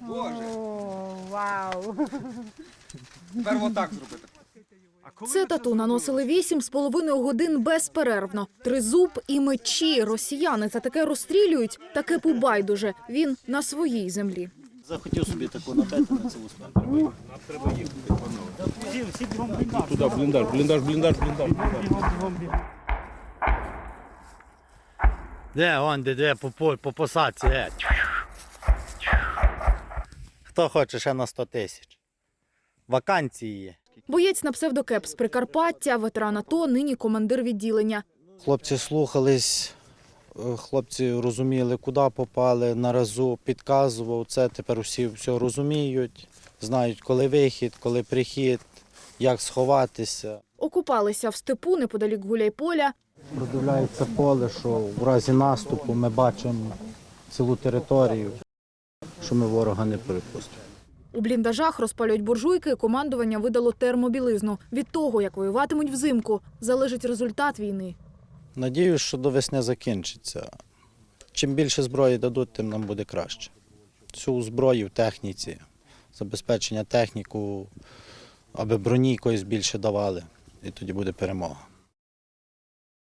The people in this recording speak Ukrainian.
Боже, О, вау. тепер отак зробити. Це тату наносили вісім з половиною годин безперервно. Тризуб і мечі. Росіяни за таке розстрілюють. Таке побайдуже. Він на своїй землі. Захотів собі таку напети на цілу смерть. Туда, бліндаж, бліндаж, бліндаж, бліндаж. Де, он, де, де, по, по, по посадці, е. Хто хоче ще на 100 тисяч? Вакансії є. Боєць на псевдокеп з Прикарпаття, ветеран АТО, нині командир відділення. Хлопці слухались, е, хлопці розуміли, куди попали, на разу підказував це. Тепер усі все розуміють, знають, коли вихід, коли прихід, як сховатися. Окупалися в степу неподалік Гуляйполя. Продивляється поле, що в разі наступу ми бачимо цілу територію, що ми ворога не перепустимо. У бліндажах розпалюють буржуйки. Командування видало термобілизну. Від того, як воюватимуть взимку, залежить результат війни. Надіюсь, що до весни закінчиться. Чим більше зброї дадуть, тим нам буде краще. Всю зброю в техніці, забезпечення техніку, аби броні якоїсь більше давали, і тоді буде перемога.